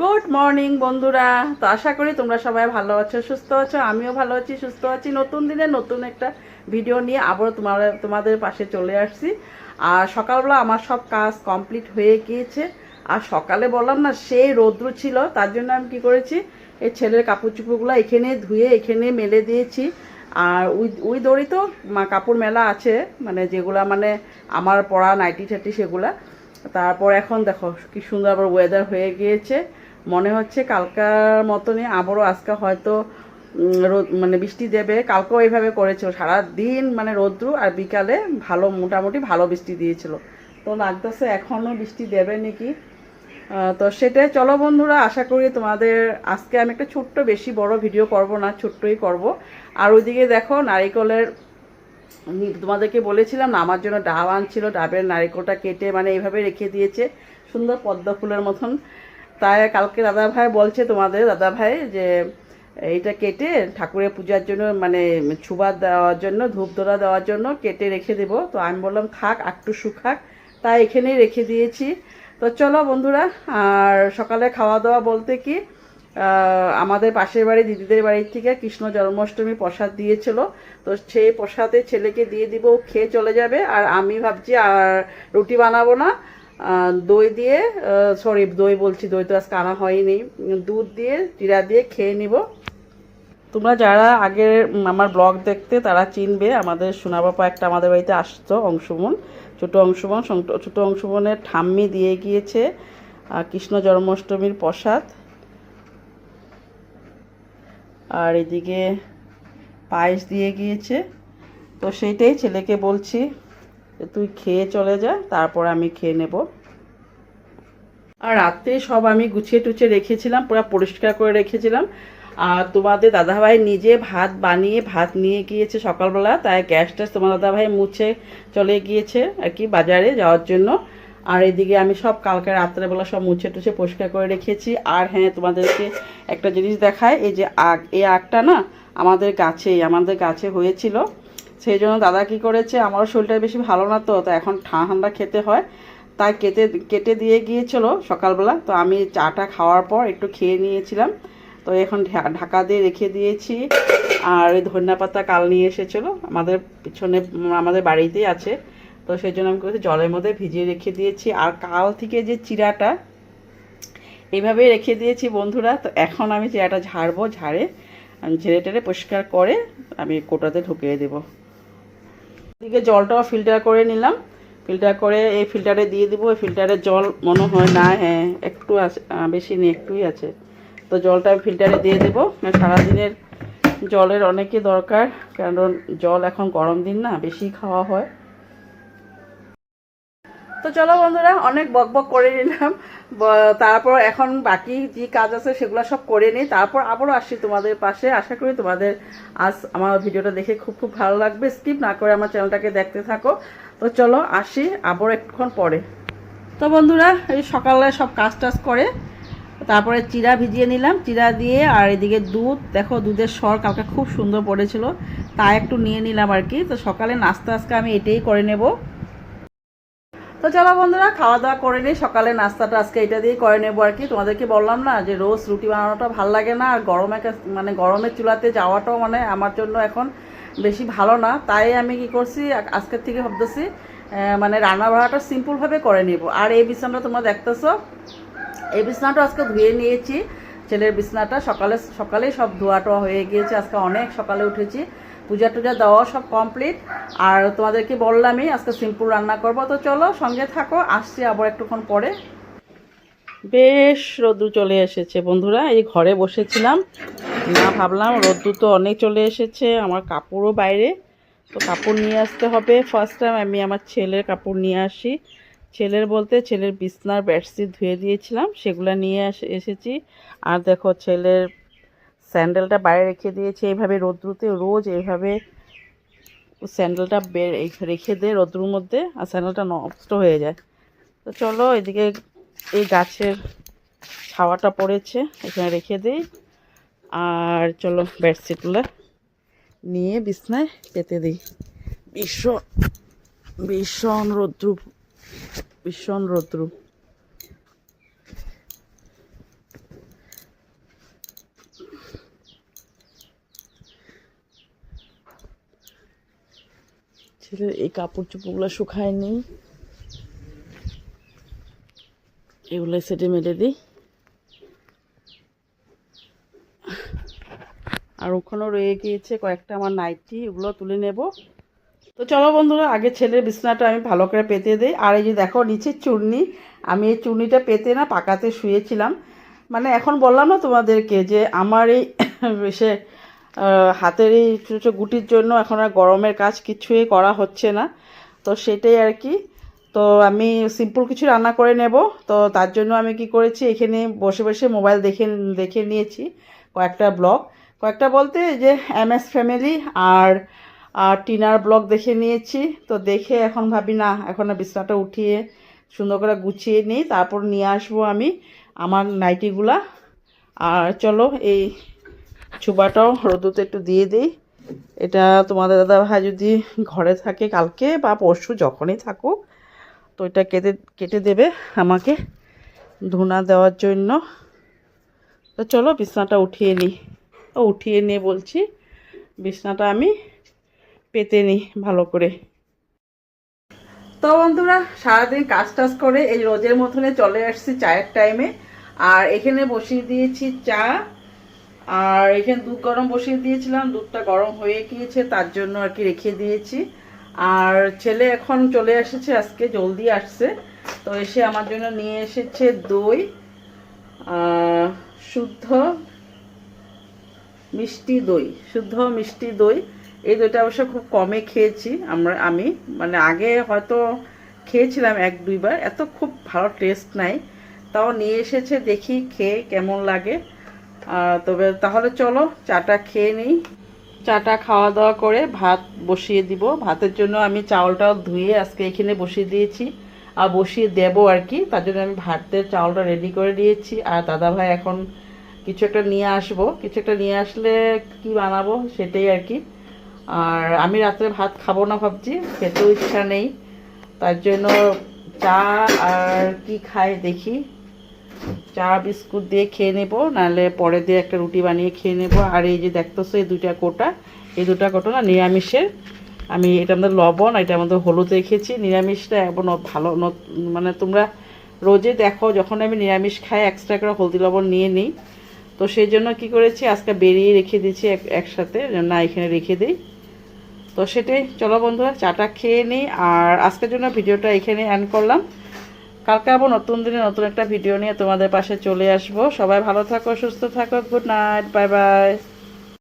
Good morning বন্ধুরা। তো আশা করি তোমরা সবাই ভালো আছো, সুস্থ আছো, আমিও ভালো আছি, সুস্থ আছি। নতুন দিনে নতুন একটা ভিডিও নিয়ে আবারও তোমার তোমাদের পাশে চলে আসছি। আর সকালবেলা আমার সব কাজ কমপ্লিট হয়ে গিয়েছে। আর সকালে বললাম না সেই রৌদ্র ছিল, তার জন্য আমি কি করেছি, এই ছেলের কাপড় চুপড়গুলো এখানে ধুয়ে, এখানে মেলে দিয়েছি। আর ওই ওই দড়ি তো কাপড় মেলা আছে মানে যেগুলা মানে আমার পরা নাইটি টাইটি সেগুলা। তারপর এখন দেখো, কি সুন্দর আবার ওয়েদার হয়ে গিয়েছে। মনে হচ্ছে কালকার মতনই আবারও আজকে হয়তো রোদ মানে বৃষ্টি দেবে। কালকেও এইভাবে করেছিল। সারা দিন মানে রৌদ্র আর বিকালে ভালো, মোটামুটি ভালো বৃষ্টি দিয়েছিল। তো লাগতেছে এখনও বৃষ্টি দেবে নাকি? তো সেটাই চলো বন্ধুরা, আশা করি তোমাদের আজকে আমি একটা ছোট্ট বেশি বড় ভিডিও করব না, ছোট্টই করব। আর ওইদিকে দেখো নারিকলের তোমাদেরকে বলেছিলাম না, আমার জন্য ডাব আনছিল, ডাবের নারিকলটা কেটে মানে এইভাবে রেখে দিয়েছে। সুন্দর পদ্ম ফুলের মতন। তাই কালকে দাদা ভাই বলছে তোমাদের দাদা ভাই যে এইটা কেটে ঠাকুরের পূজার জন্য মানে ছুবা দেওয়ার জন্য ধূপ ধরা দেওয়ার জন্য কেটে রেখে দেবো। তো আমি বললাম থাক একটু শুকাক তাই এখানেই রেখে দিয়েছি। তো চলো বন্ধুরা, আর সকালে খাওয়া দাওয়া বলতে কি আমাদের পাশের বাড়ি, দিদিদের বাড়ির থেকে কৃষ্ণ জন্মাষ্টমী প্রসাদ দিয়েছিল। তো সেই প্রসাদে ছেলেকে দিয়ে দিব খেয়ে চলে যাবে। আর আমি ভাবছি, আর রুটি বানাবো না। দই দিয়ে সরি দই বলছি, দই তো আজকে আনা হয়নি। দুধ দিয়ে, জিরা দিয়ে খেয়ে নিব। তোমরা যারা আগের আমার ব্লগ দেখতে, তারা চিনবে, আমাদের সোনাবাপা একটা আমাদের বাড়িতে আসতো, অংশুমন, ছোটো অংশুমন ছোটো অংশুমনের ঠাম্মি দিয়ে গিয়েছে কৃষ্ণ জন্মাষ্টমীর প্রসাদ। আর এদিকে পায়েস দিয়ে গিয়েছে। তো সেইটাই ছেলেকে বলছি তুই খেয়ে চলে যা, তারপর আমি খেয়ে নেব। আর রাত্রে সব আমি গুছিয়ে টুছিয়ে রেখেছিলাম, পুরো পরিষ্কার করে রেখেছিলাম। আর তোমাদের দাদাভাই নিজে ভাত বানিয়ে, ভাত নিয়ে গিয়েছে সকালবেলা, তাই গ্যাসটা তোমার দাদাভাই মুছে চলে গিয়েছে আর কি বাজারে যাওয়ার জন্য। আর এদিকে আমি সব কালকে রাত্রেবেলা সব মুছে টুছে পরিষ্কার করে রেখেছি। আর হ্যাঁ তোমাদেরকে একটা জিনিস দেখায় এই যে আগ, এই আগটা না আমাদের গাছেই, আমাদের গাছে হয়েছিল। সেই জন্য দাদা কি করেছে, আমারও শরীরটা বেশি ভালো না তো তো এখন ঠান্ডা খেতে হয়। তাই কেটে কেটে দিয়ে গিয়েছিল সকালবেলা। তো আমি চাটা খাওয়ার পর একটু খেয়ে নিয়েছিলাম। তো এখন ঢাকা দিয়ে রেখে দিয়েছি। আর ওই ধনিয়া পাতা কাল নিয়ে এসেছিল। আমাদের পিছনে, আমাদের বাড়িতেই আছে। তো সেই জন্য আমি করেছি, জলের মধ্যে ভিজিয়ে রেখে দিয়েছি। আর কাল থেকে যে চিরাটা, এইভাবেই রেখে দিয়েছি বন্ধুরা। তো এখন আমি চিরাটা ঝাড়বো, ঝাড়ে, ঝেড়ে টেড়ে পরিষ্কার করে আমি কোটাতে ঢুকিয়ে দেবো। এদিকে জলটাও ফিল্টার করে নিলাম। ফিল্টার করে এই ফিল্টারে দিয়ে দিব। এই ফিল্টারের জল মনে হয় না হ্যাঁ একটু আছে বেশি নেই, একটুই আছে। তো জলটা আমি ফিল্টারে দিয়ে দেবো। সারাদিনের জলের অনেকই দরকার, কারণ জল এখন গরম দিন না, বেশি খাওয়া হয়। তো চলো বন্ধুরা, অনেক বক বক করে নিলাম। তারপর এখন বাকি যে কাজ আছে সেগুলো সব করে নিই। তারপর আবারও আসছি তোমাদের পাশে। আশা করি তোমাদের আজ আমার ভিডিওটা দেখে খুব খুব ভালো লাগবে। স্কিপ না করে আমার চ্যানেলটাকে দেখতে থাকো। তো চলো আসি আবারও একটুক্ষণ পরে। তো বন্ধুরা, এই সকালে সব কাজ টাজ করে, তারপরে চিরা ভিজিয়ে নিলাম। চিরা দিয়ে আর এদিকে দুধ, দেখো দুধের স্বর কালকে খুব সুন্দর পড়েছিল। তা একটু নিয়ে নিলাম আর কি। তো সকালে নাস্তা আজকে আমি এটাই করে নেব। তো চলো বন্ধুরা, খাওয়া দাওয়া করে নিই, সকালে নাস্তাটা আজকে এটা দিয়ে করে নেব আর কি। তোমাদেরকে বললাম না যে রোজ রুটি বানানোটা ভালো লাগে না, আর গরমে মানে গরমের চুলাতে যাওয়াটাও মানে আমার জন্য এখন বেশি ভালো না। তাই আমি কি করছি আজকের থেকে ভাবতেছি মানে রান্না বাড়াটা সিম্পলভাবে করে নেব। আর এই বিছানাটা তোমরা দেখতেছো, এই বিছানাটা আজকে ধুয়ে নিয়েছি, ছেলের বিছানাটা। সকালে, সকালেই সব ধোয়াটোয়া হয়ে গিয়েছে, আজকে অনেক সকালে উঠেছি। পূজা টুজা দেওয়া সব কমপ্লিট আর তোমাদেরকে বললামই, আজকে সিম্পল রান্না করব। তো চলো, সঙ্গে থাকো, আসছি আবার একটুক্ষণ পরে। বেশ রোদ্দু চলে এসেছে বন্ধুরা, এই ঘরে বসেছিলাম। না ভাবলাম রোদ্দু তো অনেক চলে এসেছে, আমার কাপড়ও বাইরে। তো কাপড় নিয়ে আসতে হবে। ফার্স্ট টাইম আমি আমার ছেলের কাপড় নিয়ে আসি। ছেলের বলতে ছেলের বিছনার বেডশিট ধুয়ে দিয়েছিলাম, সেগুলো নিয়ে এসে- এসেছি। আর দেখো ছেলের স্যান্ডেলটা বাইরে রেখে দিয়েছে, এইভাবে রোদ্রুতে রোজ এইভাবে স্যান্ডেলটা রেখে দে রোদ্রুর মধ্যে আর স্যান্ডেলটা নষ্ট হয়ে যায়। তো চলো এদিকে এই গাছের ছাওয়াটা পড়েছে, এখানে রেখে দিই। আর চলো বেডশিটগুলো নিয়ে বিছনায় পেতে দিই। ভীষণ ভীষণ রৌদ্রু ভীষণ রৌদ্রু। ছেলে এই কাপড় চোপড়গুলো শুকায় নেই এগুলো সেটে মেলে দিই। আর ওখানেও রয়ে গিয়েছে কয়েকটা আমার নাইটি ওগুলো তুলে নেব। তো চলো বন্ধুরা, আগে ছেলের বিছনাটা আমি ভালো করে পেতে দিই। আর এই যে দেখো, নিচে চূর্ণি আমি এই চূর্ণিটা পেতে না, পাকাতে শুয়েছিলাম। মানে এখন বললাম না তোমাদেরকে যে আমার এই সে হাতের এই ছোটো ছোটো গুটির জন্য এখন আর গরমের কাজ কিছুই করা হচ্ছে না। তো সেটাই আর কি। তো আমি সিম্পল কিছু রান্না করে নেব। তো তার জন্য আমি কি করেছি, এখানে বসে বসে মোবাইল দেখে দেখে নিয়েছি কয়েকটা ব্লগ কয়েকটা বলতে যে এম এস ফ্যামিলি আর আর টিনার ব্লগ দেখে নিয়েছি। তো দেখে এখন ভাবি, না, এখন বিছনাটা উঠিয়ে সুন্দর করে গুছিয়ে নিই। তারপর নিয়ে আসব আমি আমার নাইটিগুলা। আর চলো এই চুবাটাও রোদুতে একটু দিয়ে দিই। এটা তোমাদের দাদা ভাই যদি ঘরে থাকে কালকে বা পরশু যখনই থাকুক, তো এটা কেটে কেটে দেবে আমাকে ধুনা দেওয়ার জন্য। তো চলো বিছনাটা উঠিয়ে নিই। ও উঠিয়ে নিয়ে বলছি, বিছনাটা আমি পেতে নিই ভালো করে। তো বন্ধুরা, সারাদিন কাজ টাজ করে এই রোজের মতনে চলে আসছি চায়ের টাইমে আর এখানে বসিয়ে দিয়েছি চা আর এখানে দুধ গরম বসিয়ে দিয়েছিলাম, দুধটা গরম হয়ে গিয়েছে, তার জন্য আর কি রেখে দিয়েছি। আর ছেলে এখন চলে এসেছে, আজকে জলদি আসছে, তো এসে আমার জন্য নিয়ে এসেছে দই শুদ্ধ মিষ্টি দই, শুদ্ধ মিষ্টি দই। এই দইটা অবশ্য খুব কমে খেয়েছি, আমরা, আমি মানে আগে হয়তো খেয়েছিলাম এক, দুইবার, এত খুব ভালো টেস্ট নাই। তাও নিয়ে এসেছে, দেখি খেয়ে কেমন লাগে। তবে তাহলে চলো, চাটা খেয়ে নিই। চাটা খাওয়া দাওয়া করে ভাত বসিয়ে দিব। ভাতের জন্য আমি চাউলটাও ধুয়ে আজকে এখানে বসিয়ে দিয়েছি। আর বসিয়ে দেবো আর কি। তার জন্য আমি ভাতের চাউলটা রেডি করে দিয়েছি। আর দাদা ভাই এখন কিছু একটা নিয়ে আসব। কিছু একটা নিয়ে আসলে কি বানাবো সেটাই আর কি। আর আমি রাত্রে ভাত খাব না ভাবছি, খেতেও ইচ্ছা নেই। তার জন্য চা আর কি খায় দেখি। চা বিস্কুট দিয়ে খেয়ে নেব, নাহলে পরে দিয়ে একটা রুটি বানিয়ে খেয়ে নেব। আর এই যে দেখতেছো, এই দুটা কোটা, এই দুটা কোটা না নিরামিষের। আমি এটা আমাদের লবণ এটা আমাদের হলুদ রেখেছি। নিরামিষটা এখন ভালো মানে তোমরা রোজে দেখো, যখন আমি নিরামিষ খাই এক্সট্রা করে হলদি লবণ নিয়ে নিই। তো সেই জন্য কি করেছি, আজকে বেরিয়ে রেখে দিয়েছি এক- একসাথে না, এখানে রেখে দিই। তো সেটাই, চলো বন্ধুরা, চাটা খেয়ে নিই। আর আজকের জন্য ভিডিওটা এখানে অ্যান্ড করলাম। কালকে আবার নতুন দিনে নতুন একটা ভিডিও নিয়ে তোমাদের পাশে চলে আসব। সবাই ভালো থাকো, সুস্থ থাকো গুড নাইট বাই বাই